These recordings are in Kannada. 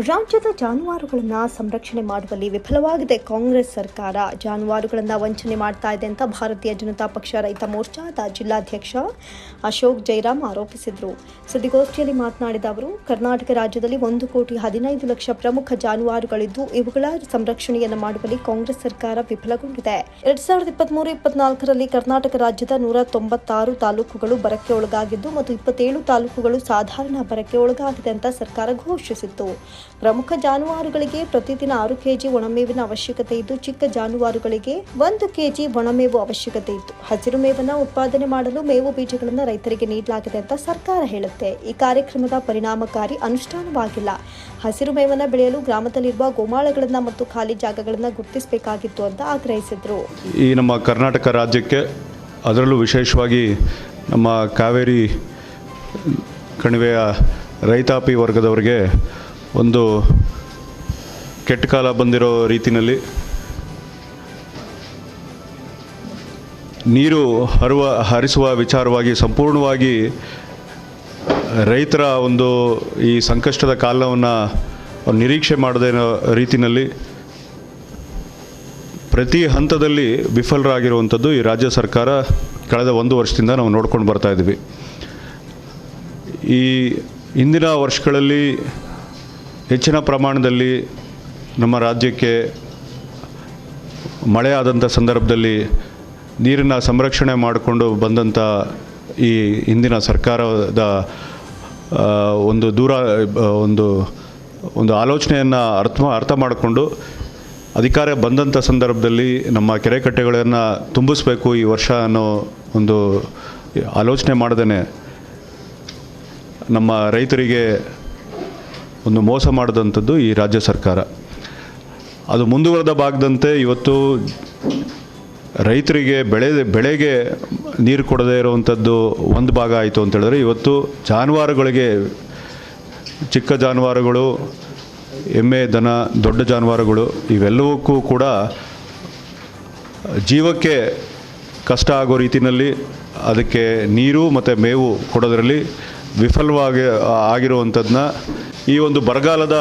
ರಾಜ್ಯದ ಜಾನುವಾರುಗಳನ್ನು ಸಂರಕ್ಷಣೆ ಮಾಡುವಲ್ಲಿ ವಿಫಲವಾಗಿದೆ. ಕಾಂಗ್ರೆಸ್ ಸರ್ಕಾರ ಜಾನುವಾರುಗಳನ್ನು ವಂಚನೆ ಮಾಡ್ತಾ ಇದೆ ಅಂತ ಭಾರತೀಯ ಜನತಾ ಪಕ್ಷ ರೈತ ಮೋರ್ಚಾದ ಜಿಲ್ಲಾಧ್ಯಕ್ಷ ಅಶೋಕ್ ಜೈರಾಮ್ ಆರೋಪಿಸಿದರು. ಸುದ್ದಿಗೋಷ್ಠಿಯಲ್ಲಿ ಮಾತನಾಡಿದ ಅವರು, ಕರ್ನಾಟಕ ರಾಜ್ಯದಲ್ಲಿ ಒಂದು ಕೋಟಿ ಹದಿನೈದು ಲಕ್ಷ ಪ್ರಮುಖ ಜಾನುವಾರುಗಳಿದ್ದು, ಇವುಗಳ ಸಂರಕ್ಷಣೆಯನ್ನು ಮಾಡುವಲ್ಲಿ ಕಾಂಗ್ರೆಸ್ ಸರ್ಕಾರ ವಿಫಲಗೊಂಡಿದೆ. ಎರಡ್ ಸಾವಿರದ ಇಪ್ಪತ್ಮೂರು, ಇಪ್ಪತ್ನಾಲ್ಕರಲ್ಲಿ ಕರ್ನಾಟಕ ರಾಜ್ಯದ ನೂರ ತೊಂಬತ್ತಾರು ತಾಲೂಕುಗಳು ಬರಕ್ಕೆ ಒಳಗಾಗಿದ್ದು ಮತ್ತು ಇಪ್ಪತ್ತೇಳು ತಾಲೂಕುಗಳು ಸಾಧಾರಣ ಬರಕ್ಕೆ ಒಳಗಾಗಿದೆ ಅಂತ ಸರ್ಕಾರ ಘೋಷಿಸಿತ್ತು. ಪ್ರಮುಖ ಜಾನುವಾರುಗಳಿಗೆ ಪ್ರತಿದಿನ ಆರು ಕೆಜಿ ಒಣಮೇವಿನ ಅವಶ್ಯಕತೆ ಇದ್ದು, ಚಿಕ್ಕ ಜಾನುವಾರುಗಳಿಗೆ ಒಂದು ಕೆಜಿ ಒಣಮೇವು ಅವಶ್ಯಕತೆ ಇತ್ತು. ಹಸಿರು ಮೇವನ್ನ ಉತ್ಪಾದನೆ ಮಾಡಲು ಮೇವು ಬೀಜಗಳನ್ನು ರೈತರಿಗೆ ನೀಡಲಾಗಿದೆ ಅಂತ ಸರ್ಕಾರ ಹೇಳುತ್ತೆ. ಈ ಕಾರ್ಯಕ್ರಮದ ಪರಿಣಾಮಕಾರಿ ಅನುಷ್ಠಾನವಾಗಿಲ್ಲ. ಹಸಿರು ಮೇವನ್ನ ಬೆಳೆಯಲು ಗ್ರಾಮದಲ್ಲಿರುವ ಗೋಮಾಳಗಳನ್ನ ಮತ್ತು ಖಾಲಿ ಜಾಗಗಳನ್ನ ಗುರುತಿಸಬೇಕಾಗಿತ್ತು ಅಂತ ಆಗ್ರಹಿಸಿದ್ರು. ಈ ನಮ್ಮ ಕರ್ನಾಟಕ ರಾಜ್ಯಕ್ಕೆ ಅದರಲ್ಲೂ ವಿಶೇಷವಾಗಿ ನಮ್ಮ ಕಾವೇರಿ ಕಣಿವೆಯ ರೈತಾಪಿ ವರ್ಗದವರಿಗೆ ಒಂದು ಕೆಟ್ಟ ಕಾಲ ಬಂದಿರೋ ರೀತಿಯಲ್ಲಿ ನೀರು ಹರುವ, ಹರಿಸುವ ವಿಚಾರವಾಗಿ ಸಂಪೂರ್ಣವಾಗಿ ರೈತರ ಒಂದು ಈ ಸಂಕಷ್ಟದ ಕಾಲವನ್ನು ನಿರೀಕ್ಷೆ ಮಾಡದೇ ರೀತಿಯಲ್ಲಿ ಪ್ರತಿ ಹಂತದಲ್ಲಿ ವಿಫಲರಾಗಿರುವಂಥದ್ದು ಈ ರಾಜ್ಯ ಸರ್ಕಾರ ಕಳೆದ ಒಂದು ವರ್ಷದಿಂದ ನಾವು ನೋಡ್ಕೊಂಡು ಬರ್ತಾ ಇದ್ದೀವಿ. ಈ ಇಂದಿನ ವರ್ಷಗಳಲ್ಲಿ ಹೆಚ್ಚಿನ ಪ್ರಮಾಣದಲ್ಲಿ ನಮ್ಮ ರಾಜ್ಯಕ್ಕೆ ಮಳೆ ಆದಂಥ ಸಂದರ್ಭದಲ್ಲಿ ನೀರಿನ ಸಂರಕ್ಷಣೆ ಮಾಡಿಕೊಂಡು ಬಂದಂಥ ಈ ಹಿಂದಿನ ಸರ್ಕಾರದ ಒಂದು ದೂರ ಒಂದು ಒಂದು ಆಲೋಚನೆಯನ್ನು ಅರ್ಥ ಅರ್ಥ ಮಾಡಿಕೊಂಡು ಅಧಿಕಾರ ಬಂದಂಥ ಸಂದರ್ಭದಲ್ಲಿ ನಮ್ಮ ಕೆರೆ ಕಟ್ಟೆಗಳನ್ನು ತುಂಬಿಸ್ಬೇಕು ಈ ವರ್ಷ ಅನ್ನೋ ಒಂದು ಆಲೋಚನೆ ಮಾಡ್ದೇ ನಮ್ಮ ರೈತರಿಗೆ ಒಂದು ಮೋಸ ಮಾಡಿದಂಥದ್ದು ಈ ರಾಜ್ಯ ಸರ್ಕಾರ. ಅದು ಮುಂದುವರೆದ ಭಾಗದಂತೆ ಇವತ್ತು ರೈತರಿಗೆ ಬೆಳೆ, ಬೆಳೆಗೆ ನೀರು ಕೊಡದೇ ಇರುವಂಥದ್ದು ಒಂದು ಭಾಗ ಆಯಿತು ಅಂತ ಹೇಳಿದ್ರೆ ಇವತ್ತು ಜಾನುವಾರುಗಳಿಗೆ, ಚಿಕ್ಕ ಜಾನುವಾರುಗಳು, ಎಮ್ಮೆ, ದನ, ದೊಡ್ಡ ಜಾನುವಾರುಗಳು ಇವೆಲ್ಲವಕ್ಕೂ ಕೂಡ ಜೀವಕ್ಕೆ ಕಷ್ಟ ಆಗೋ ರೀತಿಯಲ್ಲಿ ಅದಕ್ಕೆ ನೀರು ಮತ್ತು ಮೇವು ಕೊಡೋದರಲ್ಲಿ ವಿಫಲವಾಗಿ ಆಗಿರುವಂಥದ್ದನ್ನ ಈ ಒಂದು ಬರಗಾಲದ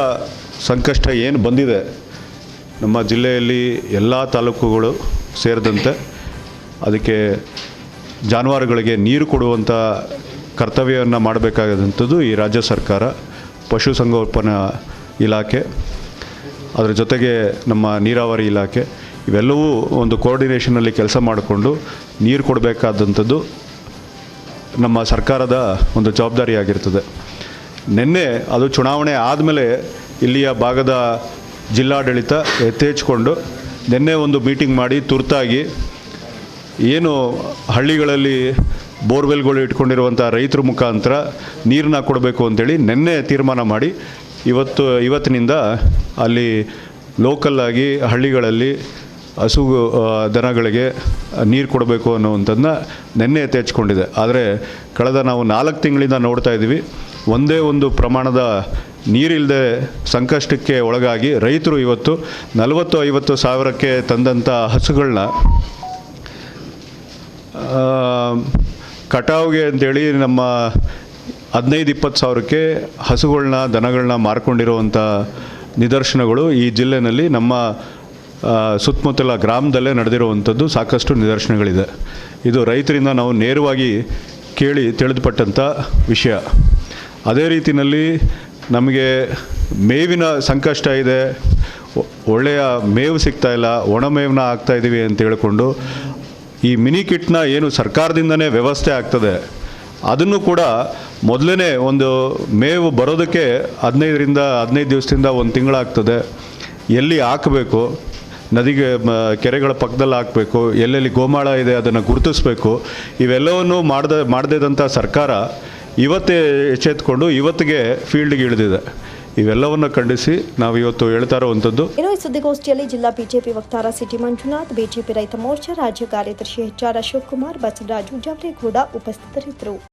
ಸಂಕಷ್ಟ ಏನು ಬಂದಿದೆ, ನಮ್ಮ ಜಿಲ್ಲೆಯಲ್ಲಿ ಎಲ್ಲ ತಾಲೂಕುಗಳು ಸೇರಿದಂತೆ ಅದಕ್ಕೆ ಜಾನುವಾರುಗಳಿಗೆ ನೀರು ಕೊಡುವಂಥ ಕರ್ತವ್ಯವನ್ನು ಮಾಡಬೇಕಾದಂಥದ್ದು ಈ ರಾಜ್ಯ ಸರ್ಕಾರ ಪಶುಸಂಗೋಪನಾ ಇಲಾಖೆ, ಅದರ ಜೊತೆಗೆ ನಮ್ಮ ನೀರಾವರಿ ಇಲಾಖೆ, ಇವೆಲ್ಲವೂ ಒಂದು ಕೋಆರ್ಡಿನೇಷನಲ್ಲಿ ಕೆಲಸ ಮಾಡಿಕೊಂಡು ನೀರು ಕೊಡಬೇಕಾದಂಥದ್ದು ನಮ್ಮ ಸರ್ಕಾರದ ಒಂದು ಜವಾಬ್ದಾರಿಯಾಗಿರ್ತದೆ. ನಿನ್ನೆ ಅದು ಚುನಾವಣೆ ಆದಮೇಲೆ ಇಲ್ಲಿಯ ಭಾಗದ ಜಿಲ್ಲಾಡಳಿತ ಎತ್ತೇಚ್ಕೊಂಡು ನಿನ್ನೆ ಒಂದು ಮೀಟಿಂಗ್ ಮಾಡಿ ತುರ್ತಾಗಿ ಏನು ಹಳ್ಳಿಗಳಲ್ಲಿ ಬೋರ್ವೆಲ್ಗಳು ಇಟ್ಕೊಂಡಿರುವಂಥ ರೈತರ ಮುಖಾಂತರ ನೀರನ್ನ ಕೊಡಬೇಕು ಅಂತೇಳಿ ನಿನ್ನೆ ತೀರ್ಮಾನ ಮಾಡಿ ಇವತ್ತು, ಇವತ್ತಿನಿಂದ ಅಲ್ಲಿ ಲೋಕಲ್ಲಾಗಿ ಹಳ್ಳಿಗಳಲ್ಲಿ ಹಸು ದನಗಳಿಗೆ ನೀರು ಕೊಡಬೇಕು ಅನ್ನುವಂಥದ್ದನ್ನ ನಿನ್ನೆ ಎತ್ತೆಚ್ಕೊಂಡಿದೆ. ಆದರೆ ಕಳೆದ ನಾವು ನಾಲ್ಕು ತಿಂಗಳಿಂದ ನೋಡ್ತಾ ಇದ್ದೀವಿ. ಒಂದೇ ಒಂದು ಪ್ರಮಾಣದ ನೀರಿಲ್ಲದೆ ಸಂಕಷ್ಟಕ್ಕೆ ಒಳಗಾಗಿ ರೈತರು ಇವತ್ತು ನಲವತ್ತು ಐವತ್ತು ಸಾವಿರಕ್ಕೆ ತಂದಂಥ ಹಸುಗಳನ್ನ ಕಟಾವಿಗೆ ಅಂತೇಳಿ ನಮ್ಮ ಹದಿನೈದು ಇಪ್ಪತ್ತು ಸಾವಿರಕ್ಕೆ ಹಸುಗಳನ್ನ ದನಗಳನ್ನ ಮಾರ್ಕೊಂಡಿರುವಂಥ ನಿದರ್ಶನಗಳು ಈ ಜಿಲ್ಲೆಯಲ್ಲಿ ನಮ್ಮ ಸುತ್ತಮುತ್ತಲ ಗ್ರಾಮದಲ್ಲೇ ನಡೆದಿರುವಂಥದ್ದು ಸಾಕಷ್ಟು ನಿದರ್ಶನಗಳಿದೆ. ಇದು ರೈತರಿಂದ ನಾವು ನೇರವಾಗಿ ಕೇಳಿ ತಿಳಿದುಪಟ್ಟಂಥ ವಿಷಯ. ಅದೇ ರೀತಿಯಲ್ಲಿ ನಮಗೆ ಮೇವಿನ ಸಂಕಷ್ಟ ಇದೆ. ಒಳ್ಳೆಯ ಮೇವು ಸಿಗ್ತಾ ಇಲ್ಲ, ಒಣ ಮೇವನ್ನ ಹಾಕ್ತಾ ಇದ್ದೀವಿ ಅಂತ ಹೇಳಿಕೊಂಡು ಈ ಮಿನಿ ಕಿಟ್ನ ಏನು ಸರ್ಕಾರದಿಂದನೇ ವ್ಯವಸ್ಥೆ ಆಗ್ತದೆ. ಅದನ್ನು ಕೂಡ ಮೊದಲನೇ ಒಂದು ಮೇವು ಬರೋದಕ್ಕೆ ಹದಿನೈದರಿಂದ ಹದಿನೈದು ದಿವಸದಿಂದ ಒಂದು ತಿಂಗಳಾಗ್ತದೆ ಎಲ್ಲಿ ಹಾಕಬೇಕು? ನದಿಗೆ ಕೆರೆಗಳ ಪಕ್ಕದಲ್ಲಿ ಹಾಕಬೇಕು, ಎಲ್ಲೆಲ್ಲಿ ಗೋಮಾಳ ಇದೆ ಅದನ್ನು ಗುರುತಿಸಬೇಕು. ಇವೆಲ್ಲವನ್ನು ಮಾಡದ ಮಾಡದಿದ್ದಂಥ ಸರ್ಕಾರ ಇವತ್ತೇ ಎಚ್ಚೆತ್ಕೊಂಡು ಇವತ್ತಿಗೆ ಫೀಲ್ಡ್ಗೆ ಇಳಿದಿದೆ. ಇವೆಲ್ಲವನ್ನು ಖಂಡಿಸಿ ನಾವು ಇವತ್ತು ಹೇಳ್ತಾ ಇರುವಂಥದ್ದು. ಇನ್ನು ಈ ಸುದ್ದಿಗೋಷ್ಠಿಯಲ್ಲಿ ಜಿಲ್ಲಾ ಬಿಜೆಪಿ ವಕ್ತಾರ ಸಿಟಿ ಮಂಜುನಾಥ್, ಬಿಜೆಪಿ ರೈತ ಮೋರ್ಚಾ, ರಾಜ್ಯ ಕಾರ್ಯದರ್ಶಿ ಎಚ್ ಆರ್ ಅಶೋಕ್ ಕುಮಾರ್, ಬಸವರಾಜು ಜವರೇಗೌಡ ಉಪಸ್ಥಿತರಿದ್ದರು.